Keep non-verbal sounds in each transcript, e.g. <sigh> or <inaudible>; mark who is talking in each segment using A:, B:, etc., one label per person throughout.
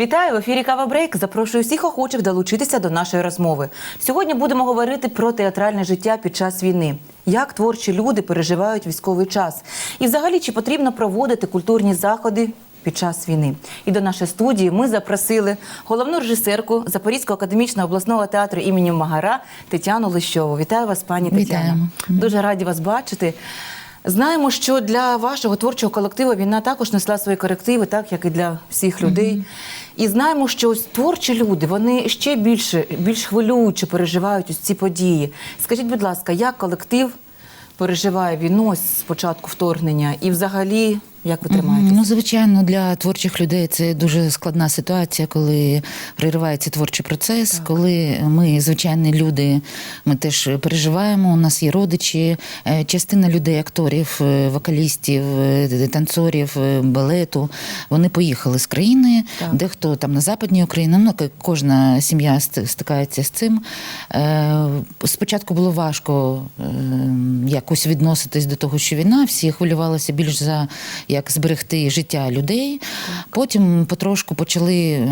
A: Вітаю в ефірі Кава Брейк. Запрошую всіх охочих долучитися до нашої розмови. Сьогодні будемо говорити про театральне життя під час війни. Як творчі люди переживають військовий час, і взагалі чи потрібно проводити культурні заходи під час війни? І до нашої студії ми запросили головну режисерку Запорізького академічного обласного театру імені Магара Тетяну Лищову. Вітаю вас, пані Тетяна.
B: Вітаємо.
A: Дуже раді вас бачити. Знаємо, що для вашого творчого колективу війна також несла свої корективи, так як і для всіх людей. І знаємо, що ось творчі люди вони ще більше більш хвилююче переживають ось ці події. Скажіть, будь ласка, як колектив переживає війну з початку вторгнення, і взагалі як ви тримаєтесь?
B: Ну, звичайно, для творчих людей це дуже складна ситуація, коли переривається творчий процес, коли ми, звичайні люди, ми теж переживаємо. У нас є родичі, е, частина людей, акторів, е, вокалістів, е, танцорів, балету. Вони поїхали з країни,
A: Так.
B: дехто там на западній Україні. Ну, кожна сім'я стикається з цим. Спочатку було важко е, якось відноситись до того, що війна. Всі хвилювалися більш за як зберегти життя людей. Потім потрошку почали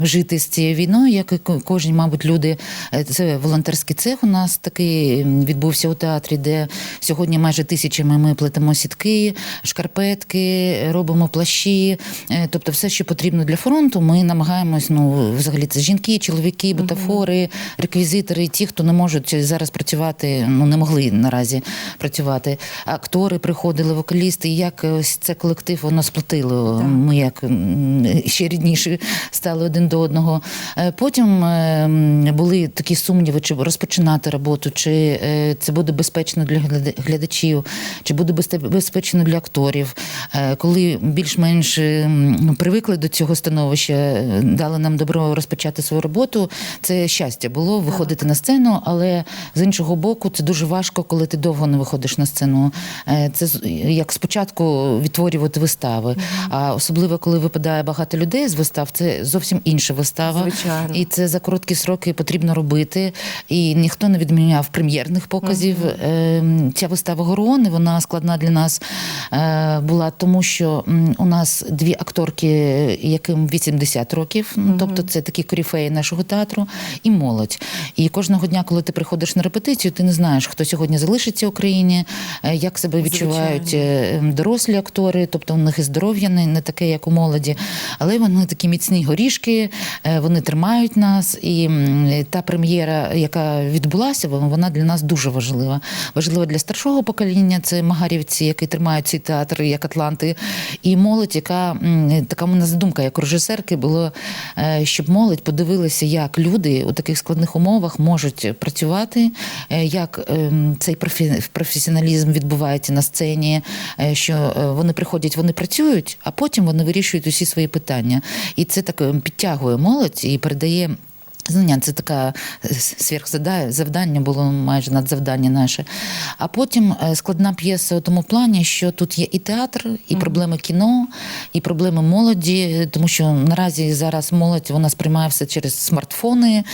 B: жити з цією війною, як і ко- кожні, мабуть, люди. Е, Це волонтерський цех у нас такий відбувся у театрі, де сьогодні майже тисячами ми плетемо сітки, шкарпетки, робимо плащі. Е, Тобто, все, що потрібно для фронту, ми намагаємось. Ну, взагалі, це жінки, чоловіки, бутафори, реквізитори, ті, хто не можуть зараз працювати, ну не могли наразі працювати. Актори приходили, вокалісти. Як ось це колектив воно сплотило.
A: Так.
B: Ми як ще рідніші стали один до одного. Е, Потім е, були такі сумніви, чи розпочинати роботу, чи е, це буде безпечно для глядачів, чи буде безпечно для акторів. Коли більш-менш привикли до цього становища, дали нам добро розпочати свою роботу. Це щастя було виходити на сцену, але з іншого боку, це дуже важко, коли ти довго не виходиш на сцену. Це як спочатку відтворювати вистави, а особливо коли випадає багато людей з вистав, це зовсім інша вистава.
A: Звичайно.
B: І це за короткі сроки потрібно робити. І ніхто не відміняв прем'єрних показів. Е, Ця вистава Горони, вона складна для нас е, була, тому що у нас дві акторки, яким 80 років, ну, тобто це такі коріфеї нашого театру, і молодь. І кожного дня, коли ти приходиш на репетицію, ти не знаєш, хто сьогодні залишиться в Україні, е, як себе відчувають е, дорослі актори, тобто у них і здоров'я не, не таке, як у молоді, але вони такі міцні горішки, е, вони тримають нас. І та прем'єра, яка відбулася, вона для нас дуже важлива. Важлива для старшого покоління, це магарівці, які тримають ці театри, як Атланти, і молодь, яка така в мене задумка, як режисерки, було, е, щоб молодь подивилася, як люди у таких складних умовах можуть працювати, е, як ем, цей професіоналізм відбувається на сцені, що вони приходять, вони працюють, а потім вони вирішують усі свої питання. І це так е, підтягує молодь і передає. Знання це така сверхзавдання було майже надзавдання наше. А потім е, складна п'єса у тому плані, що тут є і театр, і проблеми кіно, і проблеми молоді, тому що наразі зараз молодь вона сприймає все через смартфони.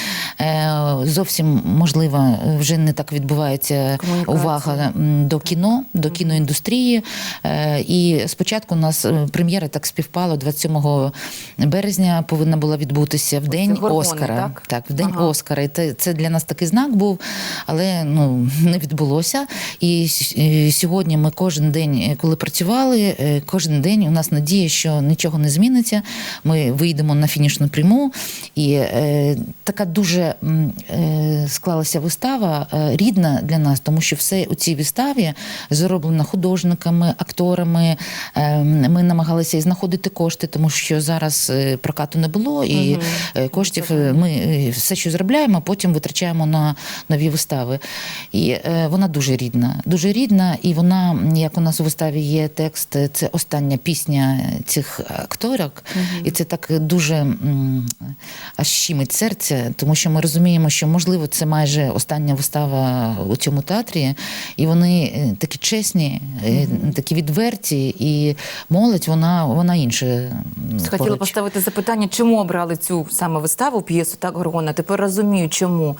B: Е, Зовсім можливо вже не так відбувається увага до кіно, до кіноіндустрії. Е, І спочатку у нас е, прем'єра так співпало 27 березня повинна була відбутися в день Оскара.
A: так?
B: Так, в день
A: Ага.
B: Оскара. І це, це для нас такий знак був, але ну не відбулося. І е, сьогодні ми кожен день, е, коли працювали, е, кожен день у нас надія, що нічого не зміниться. Ми вийдемо на фінішну пряму. І е, така дуже е, склалася вистава е, рідна для нас, тому що все у цій виставі зроблено художниками, акторами. Е, ми намагалися і знаходити кошти, тому що зараз е, прокату не було, і е, коштів ми все, що зробляємо, потім витрачаємо на нові вистави. І е, вона дуже рідна, дуже рідна, і вона, як у нас у виставі є текст, це остання пісня цих акторок, і це так дуже аж щимить серце, тому що ми розуміємо, що можливо це майже остання вистава у цьому театрі, і вони е, такі чесні, е, такі відверті, і молодь, вона, вона інше.
A: Хотіла
B: поруч.
A: поставити запитання, чому обрали цю саме виставу, п'єсу так Горгона. Тепер розумію, чому.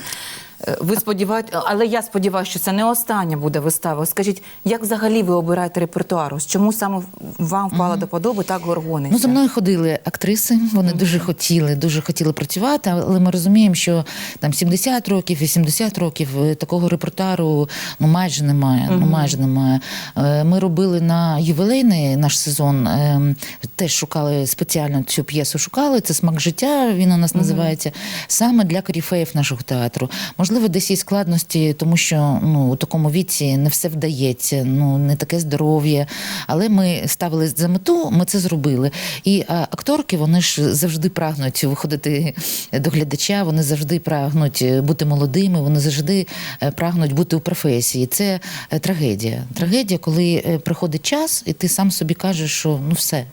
A: Е, Ви сподіваєте, але я сподіваюся, що це не остання буде вистава. Скажіть, як взагалі ви обираєте репертуар? Чому саме вам впала до подоби так горгониця?
B: Ну, за мною ходили актриси, вони дуже хотіли, дуже хотіли працювати, але ми розуміємо, що там 70 років, 80 років е, такого репертуару ну майже немає. Ну майже немає. Е, Ми робили на ювілейний наш сезон, е, теж шукали спеціально цю п'єсу. Шукали це смак життя. Він у нас називається саме для коріфеїв нашого театру. Можливо, десь є складності, тому що ну у такому віці не все вдається, ну не таке здоров'я. Але ми ставили за мету, ми це зробили. І а, акторки вони ж завжди прагнуть виходити до глядача, вони завжди прагнуть бути молодими, вони завжди е, прагнуть бути у професії. Це е, трагедія. Трагедія, коли е, приходить час, і ти сам собі кажеш, що ну все.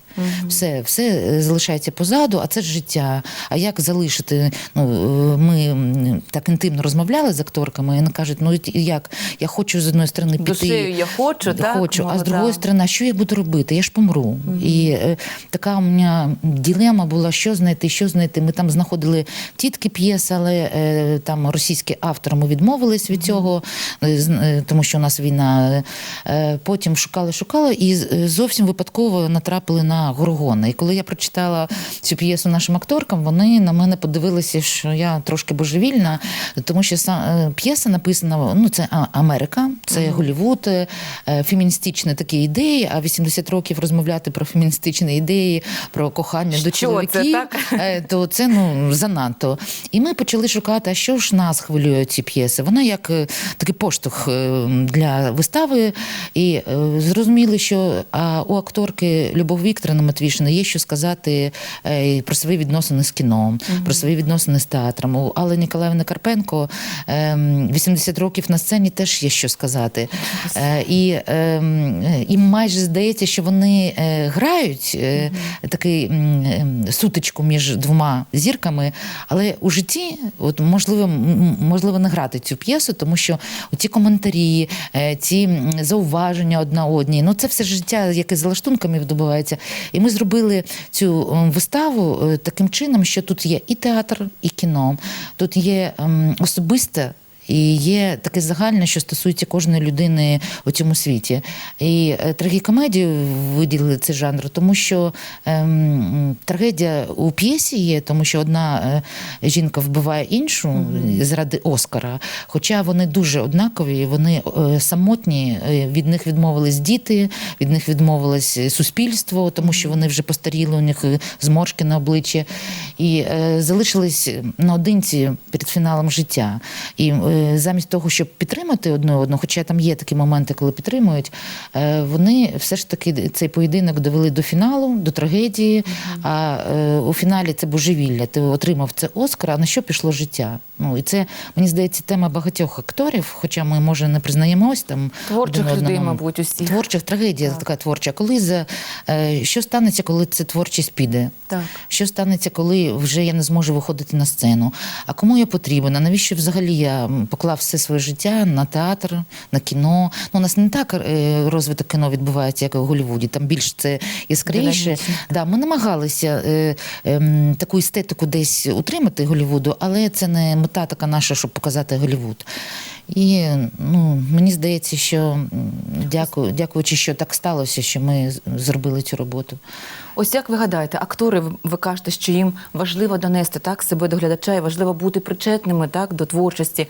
B: Все, все е, залишається позаду, а це ж життя. А як залишити? Ну е, ми так інтимно розмовляли з акторками, і вони кажуть, ну як? Я хочу з одної сторони піти.
A: Душею я хочу, так,
B: хочу, а з другої сторони, що я буду робити? Я ж помру. І е, така у мене ділема була, що знайти, що знайти. Ми там знаходили тітки п'єс, але е, там російські автори ми відмовились від цього, е, е, тому що у нас війна. Е, потім шукали, шукали, і зовсім випадково натрапили на Горгона. І коли я прочитала цю п'єсу нашим акторкам, вони на мене подивилися, що я трошки божевільна, тому що е, п'єса написана, ну це Америка, це Голівуд, е, феміністичні такі ідеї. А 80 років розмовляти про феміністичні ідеї, про кохання
A: Що
B: до
A: це,
B: чоловіків,
A: так?
B: е, то це ну занадто. І ми почали шукати, а що ж нас хвилює ці п'єси. Вона як такий поштовх для вистави. І зрозуміли, що у акторки Любов Вікторовни Матвішини є що сказати е, про свої відносини з кіном, про свої відносини з театром. У Алли Ніколаївни Карпенко е, 80 років на сцені теж є що сказати. Е, І е, їм майже здається, що вони е, грають е, такий е, сутичку між двома зірками, але у житті, от можливо, можливо, не грати цю п'єсу, тому що ці коментарі, ці зауваження одна одній, ну це все життя, яке за лаштунками відбувається. І ми зробили цю виставу е, таким чином, що тут є і театр, і кіно, тут є ем, особисте. І є таке загальне, що стосується кожної людини у цьому світі. І е, трагікомедію виділили цей жанр, тому що ем, трагедія у п'єсі є, тому що одна е, жінка вбиває іншу заради Оскара. Хоча вони дуже однакові, вони е, самотні, від них відмовились діти, від них відмовилось суспільство, тому що вони вже постаріли, у них зморшки на обличчі. І е, залишились наодинці перед фіналом життя. І е, замість того, щоб підтримати одне одного, хоча там є такі моменти, коли підтримують, е, вони все ж таки цей поєдинок довели до фіналу, до трагедії. А е, у фіналі це божевілля. Ти отримав це Оскар, а на що пішло життя? Ну і це мені здається тема багатьох акторів, хоча ми може не признаємось там
A: Творчих
B: один
A: людей, мабуть, усі.
B: Творчих трагедія така творча. Коли за е, що станеться, коли це творчість піде?
A: Так.
B: Що станеться, коли вже я не зможу виходити на сцену? А кому я потрібен? А навіщо взагалі я поклав все своє життя на театр, на кіно? Ну, у нас не так е, розвиток кіно відбувається, як у Голлівуді. Там більш це яскравіше. Да, ми намагалися е, ем, таку естетику десь утримати Голлівуду, але це не мета така наша, щоб показати Голлівуд. І ну, мені здається, що дякую, дякуючи, що так сталося, що ми зробили цю роботу.
A: Ось як ви гадаєте, актори, ви- кажете, що їм важливо донести так себе до глядача і важливо бути причетними так до творчості.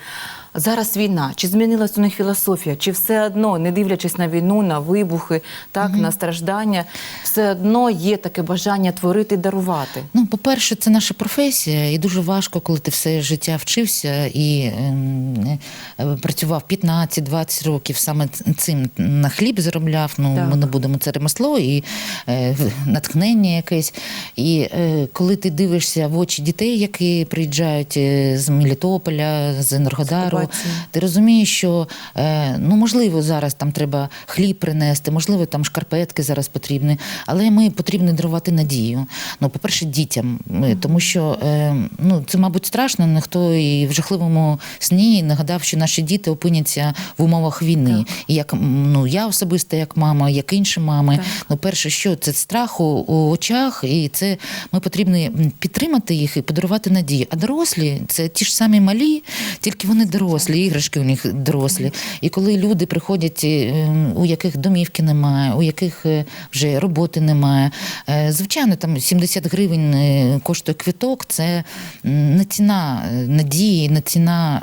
A: Зараз війна. Чи змінилась у них філософія? Чи все одно, не дивлячись на війну, на вибухи, так на страждання, все одно є таке бажання творити і дарувати?
B: Ну, по-перше, це наша професія, і дуже важко, коли ти все життя вчився і ем, е, працював 15-20 років саме цим на хліб заробляв. Ну,
A: Так.
B: ми не будемо це ремесло і е, натхнення якесь. І е, коли ти дивишся в очі дітей, які приїжджають е, з Мелітополя, з Енергодару, ти розумієш, що е, ну можливо зараз там треба хліб принести, можливо, там шкарпетки зараз потрібні, але ми потрібно дарувати надію. Ну, по-перше, дітям, Ми- тому що е, ну це, мабуть, страшно. Ніхто і в жахливому сні не нагадав, що наші діти опиняться в умовах війни. І як ну я особисто, як мама, як інші мами. Ну, перше, що це страх у, очах, і це ми потрібні м, підтримати їх і подарувати надію. А дорослі це ті ж самі малі, тільки вони дорослі, іграшки у них дорослі. І коли люди приходять, е, у яких домівки немає, у яких е, вже роботи немає. е, Звичайно, там 70 гривень коштує квиток. Це не ціна надії, не ціна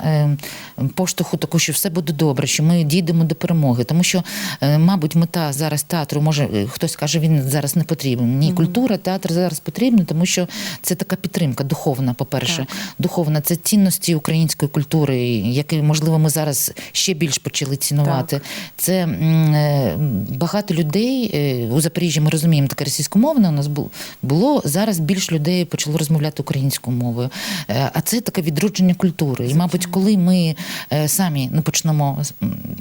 B: поштовху такого, що все буде добре, що ми дійдемо до перемоги. Тому що, мабуть, мета зараз театру, може хтось каже, він зараз не потрібен. Ні, культура, театр зараз потрібен, тому що це така підтримка духовна, по-перше. Духовна це цінності української культури, які, можливо, ми зараз ще більш почали цінувати. Це е, багато людей е, у Запоріжжі. Ми розуміємо, таке російськомовне у нас було. Зараз більш людей почало розмовляти українською мовою. Е, А це таке відродження культури. І, мабуть, коли ми самі не почнемо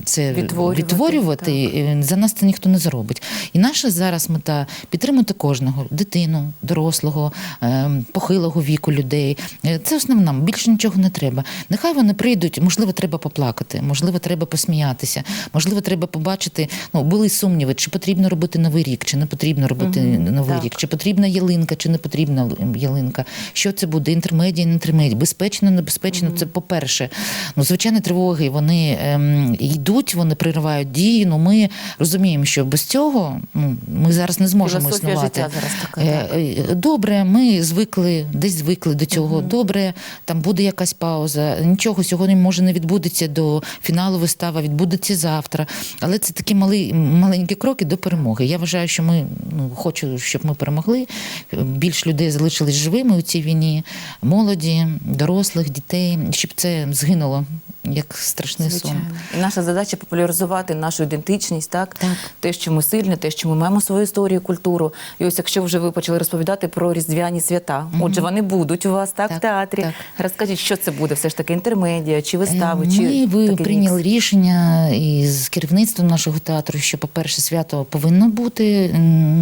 B: це
A: Відтворювати,
B: відтворювати, за нас це ніхто не зробить. І наша зараз мета підтримати кожного дитину, дорослого, е, похилого віку людей. Е, Це основна, більше нічого не треба. Нехай вони прийдуть, можливо, треба поплакати, можливо, треба посміятися, можливо, треба побачити. Ну, були сумніви, чи потрібно робити новий рік, чи не потрібно робити новий
A: так.
B: рік, чи потрібна ялинка, чи не потрібна ялинка. Що це буде? Інтермедія, не інтермедія, безпечно, небезпечно. Це по-перше. Ну, звичайно, тривоги вони ем, йдуть, вони приривають дії. Ну ми розуміємо, що без цього ну, ми зараз не зможемо
A: Філософія
B: існувати.
A: Життя зараз така,
B: Е, е, Добре, ми звикли, десь звикли до цього. Добре, там буде якась пауза. Нічого сьогодні може не відбудеться до фіналу вистава, відбудеться завтра. Але це такі мали, маленькі кроки до перемоги. Я вважаю, що ми ну, хочу, щоб ми перемогли. Більш людей залишились живими у цій війні, молоді, дорослих, дітей, щоб це згинуло як страшний сон.
A: І наша задача популяризувати нашу ідентичність, так?
B: Так.
A: те, що ми сильні, те, що ми маємо свою історію, культуру. І ось якщо вже ви почали розповідати про різдвяні свята, отже, вони будуть у вас так,
B: Так,
A: в театрі.
B: так.
A: Розкажіть, що це буде? Все ж таки інтермедія чи вистави?
B: Е,
A: чи
B: ви прийняли
A: мікс?
B: рішення із керівництвом нашого театру, що, по-перше, свято повинно бути.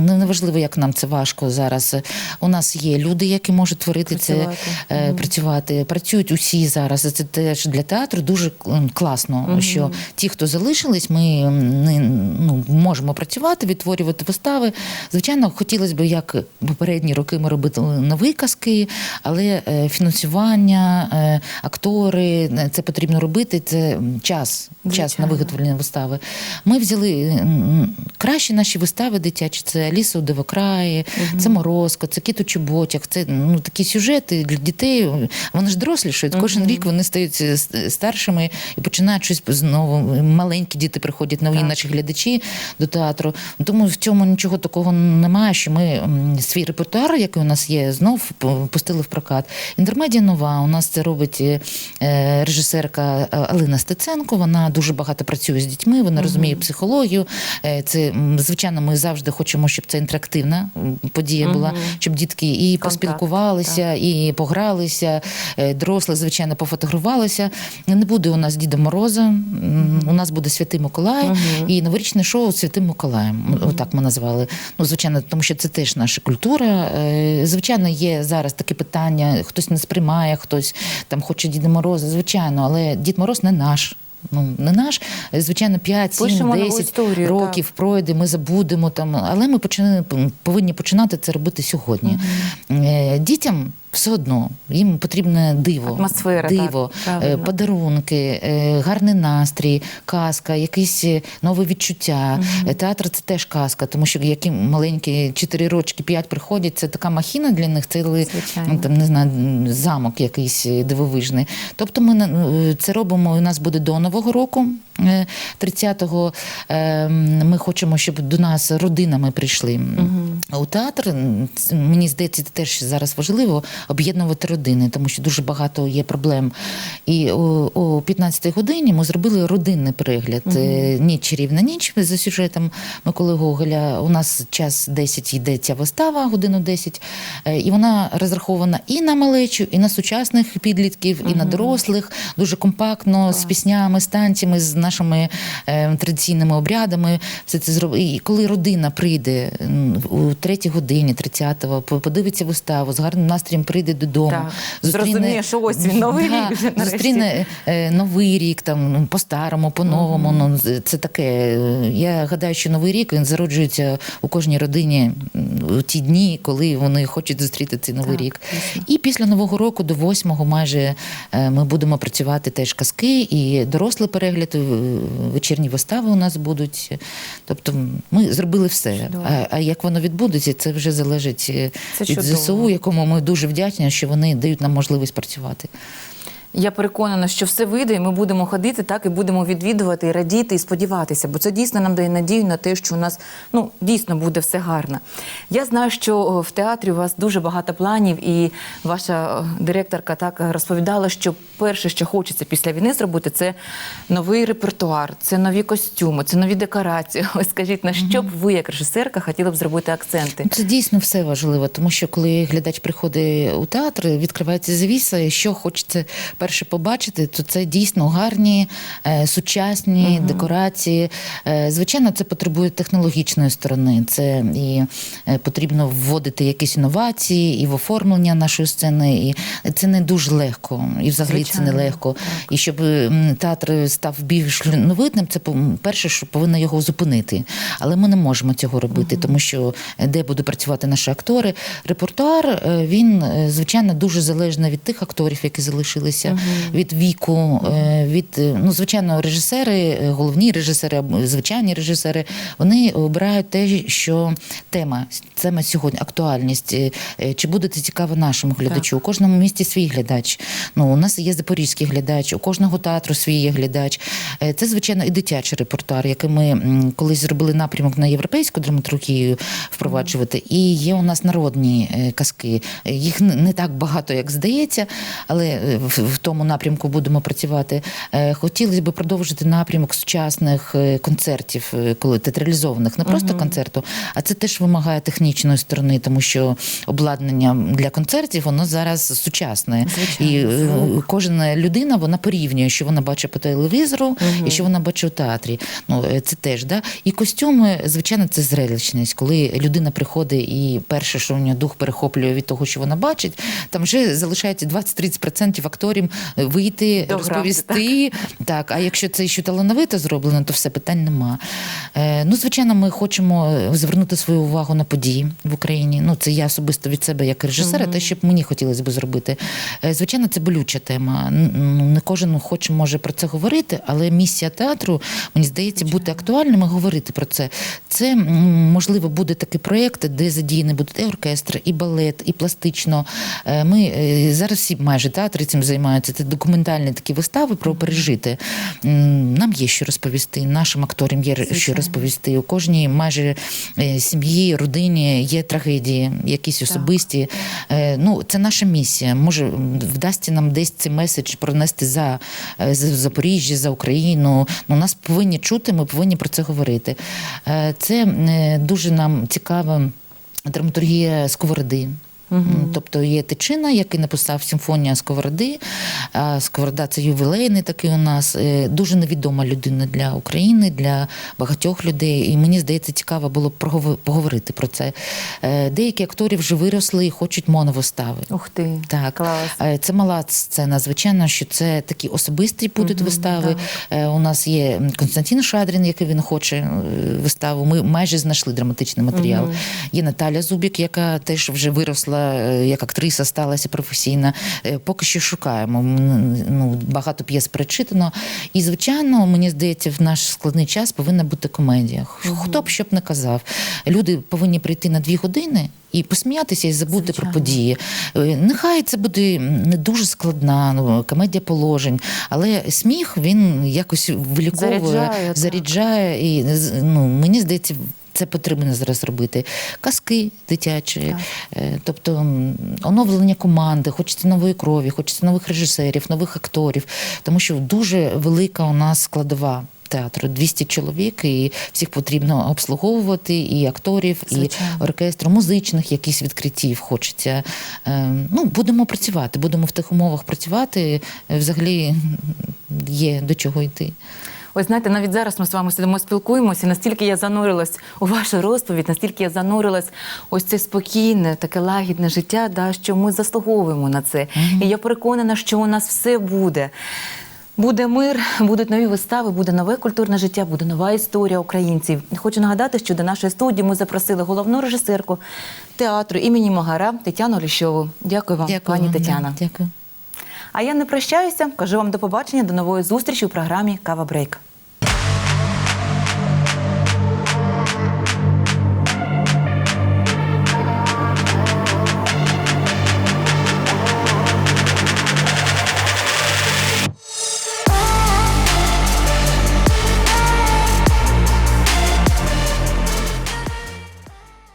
B: Неважливо, як нам це важко зараз. У нас є люди, які можуть творити
A: Працювати.
B: це, е, працювати. Працюють усі зараз. Це теж для театру дуже класно, що ті, хто залишились, ми не, ну, можемо працювати, відтворювати вистави. Звичайно, хотілося б, як попередні роки ми робили нові казки, але е, фінансування, е, актори, е, це потрібно робити. Це час, час на виготовлення вистави. Ми взяли кращі наші вистави дитячі. Це Аліса у Дивокраї, це Морозко, це Кіт у Чоботях. Це ну такі сюжети для дітей. Вони ж дорослішають. Кожен рік вони стають старшими і починають щось знову. Маленькі діти приходять нові
A: Так.
B: наші глядачі до театру. Тому в цьому нічого такого немає, що ми свій репертуар, який у нас є, знов пустили в прокат. Інтермедія нова. У нас це робить е, режисерка е, Алина Стеценко. Вона дуже багато працює з дітьми, вона розуміє психологію. Е, Це звичайно, ми завжди хочемо, щоб це інтерактивна подія була, щоб дітки і
A: Контакт,
B: поспілкувалися, і погралися, дорослі, звичайно, пофотографувалися. Не буде у нас Діда Мороза, м, у нас буде Святий Миколай і новорічне шоу Святим Миколаєм. Отак ми назвали. Ну, звичайно, тому що це теж наша культура. Е, Звичайно, є зараз таке питання: хтось не сприймає, хтось там хоче Діда Мороза, звичайно, але Дід Мороз не наш. Ну, не наш, звичайно, 5, 7,
A: Пишемо
B: 10
A: історію,
B: років пройде, ми забудемо там, але ми почали, повинні починати це робити сьогодні. Угу. Дітям все одно їм потрібне диво,
A: Атмосфера,
B: диво,
A: так,
B: е, подарунки, е, гарний настрій, казка, якісь е, нові відчуття. Е, Театр це теж казка, тому що які маленькі 4 рочки, 5 приходять, це така махіна для них, це ли,
A: Звичайно.
B: ну, там не знаю, замок якийсь дивовижний. Тобто ми це робимо. У нас буде до нового року. е, 30-го е, ми хочемо, щоб до нас родинами прийшли у театр. Мені здається, це теж зараз важливо об'єднувати родини, тому що дуже багато є проблем. І о, о 15-й годині ми зробили родинний перегляд. Е, Ніч чарівна ніч за сюжетом Миколи Гоголя. У нас час 10 йде ця вистава, годину 10. Е, І вона розрахована і на малечу, і на сучасних підлітків, і на дорослих. Дуже компактно, з піснями, з танцями, з нашими е, традиційними обрядами. Все це зроб... І коли родина прийде у у третій годині, 30-го, подивиться виставу, з гарним настроєм прийде додому.
A: Так. Зрозуміє, що ось він, новий рік вже.
B: Зустріне е, новий рік, там ну, по-старому, по-новому. Ну це таке. е, Я гадаю, що новий рік він зароджується у кожній родині у ті дні, коли вони хочуть зустріти цей новий
A: Так,
B: рік.
A: дійсно.
B: І після нового року до 8-го майже е, ми будемо працювати теж казки, і дорослий перегляд, вечірні вистави у нас будуть. Тобто ми зробили все.
A: Чудово.
B: А, як воно відбудеться, це вже залежить е,
A: Це
B: від
A: чудово.
B: ЗСУ, якому ми дуже вдячні, що вони дають нам можливість працювати.
A: Я переконана, що все вийде, і ми будемо ходити так і будемо відвідувати, і радіти, і сподіватися, бо це дійсно нам дає надію на те, що у нас ну дійсно буде все гарно. Я знаю, що в театрі у вас дуже багато планів, і ваша директорка так розповідала, що перше, що хочеться після війни зробити, це новий репертуар, це нові костюми, це нові декорації. <laughs> Ось скажіть, на що б ви, як режисерка, хотіли б зробити акценти?
B: Це дійсно все важливо, тому що коли глядач приходить у театр, відкривається завіса, що хочеться перше побачити, то це дійсно гарні, е, сучасні декорації. Е, звичайно, це потребує технологічної сторони. Це і е, потрібно вводити якісь інновації і в оформлення нашої сцени. І це не дуже легко, і взагалі це не
A: Звичайно,
B: легко. І щоб театр став більш новитним, це перше, що повинно його зупинити. Але ми не можемо цього робити, тому що де будуть працювати наші актори. Репертуар він звичайно дуже залежний від тих акторів, які залишилися, від віку, е, від е, ну звичайно, режисери, е, головні режисери, звичайні режисери, вони обирають те, що тема тема сьогодні, актуальність. Чи буде це цікаво нашому глядачу? У кожному місті свій глядач. Ну у нас є запорізький глядач, у кожного театру свій є глядач. Це звичайно і дитячий репертуар, який ми колись зробили напрямок на європейську драматургію впроваджувати. І є у нас народні казки. Їх не так багато, як здається, але в тому напрямку будемо працювати. Е, Хотілося б продовжити напрямок сучасних е, концертів, е, коли театралізованих, не просто концерту, а це теж вимагає технічної сторони, тому що обладнання для концертів воно зараз сучасне.
A: Звичайно,
B: І кожна людина вона порівнює, що вона бачить по телевізору і що вона бачить у театрі. Ну це теж да. І костюми, звичайно, це зрелищність, коли людина приходить і перше, що у нього дух перехоплює від того, що вона бачить, там вже залишається 20-30% акторів вийти,
A: Дограти,
B: розповісти. Так. а якщо це ще талановито зроблено, то все питань нема. Е, ну, звичайно, ми хочемо е, звернути свою увагу на події в Україні. Ну, це я особисто від себе як режисера, те, що б мені хотілося б зробити. Е, Звичайно, це болюча тема. Ну, не кожен хоче може про це говорити, але місія театру, мені здається, бути актуальним і говорити про це. Це можливо буде такий проєкт, де задіяні будуть і оркестр, і балет, і пластично. Е, Ми е, зараз всі майже театри цим займаються. Це документальні такі вистави про пережити. Нам є що розповісти, нашим акторам є що розповісти. У кожній майже е, сім'ї, родині є трагедії, якісь особисті. Е, Ну, це наша місія. Може, вдасться нам десь цей меседж пронести за, е, за Запоріжжя, за Україну. Ну, нас повинні чути, ми повинні про це говорити. Це дуже нам цікава драматургія сковороди. М, Тобто є Тичина, який написав симфонія Сковороди. Сковорода це ювілейний такий у нас. Е, Дуже невідома людина для України, для багатьох людей. І мені здається, цікаво було б поговорити про це. Е, Деякі актори вже виросли і хочуть моновистави.
A: Ух ти,
B: Так,
A: клас.
B: Е, це мала сцена. Звичайно, що це такі особисті будуть вистави. Е, У нас є Константин Шадрін, який він хоче виставу. Ми майже знайшли драматичний матеріал. Є Наталя Зубік, яка теж вже виросла як актриса, сталася професійна. Е, Поки що шукаємо. Ну, багато п'єс перечитано. І, звичайно, мені здається, в наш складний час повинна бути комедія. Хто б що б не казав. Люди повинні прийти на дві години. І посміятися і забути
A: Звичайно.
B: про події. Е, Нехай це буде не дуже складна ну, комедія положень, але сміх він якось виліковує,
A: Заряджає,
B: заряджає. І ну, мені здається, це потрібно зараз робити. Казки дитячі,
A: Так.
B: е, тобто оновлення команди, хочеться нової крові, хочеться нових режисерів, нових акторів, тому що дуже велика у нас складова. Театру 200 чоловік, і всіх потрібно обслуговувати, і акторів,
A: Звичайно.
B: і оркестру, музичних якісь відкриттів хочеться. Е, Ну, будемо працювати, будемо в тих умовах працювати. Е, Взагалі є до чого йти.
A: Ось знаєте, навіть зараз ми з вами сидимо, спілкуємося. і Настільки я занурилась у вашу розповідь, настільки я занурилась ось це спокійне, таке лагідне життя, да, що ми заслуговуємо на це. І я переконана, що у нас все буде. Буде мир, будуть нові вистави, буде нове культурне життя, буде нова історія українців. Хочу нагадати, що до нашої студії ми запросили головну режисерку театру імені Магара Тетяну Ліщову. Дякую вам,
B: Дякую
A: пані
B: вам,
A: Тетяна.
B: Дякую.
A: А я не прощаюся. Кажу вам до побачення, до нової зустрічі у програмі Кава Брейк.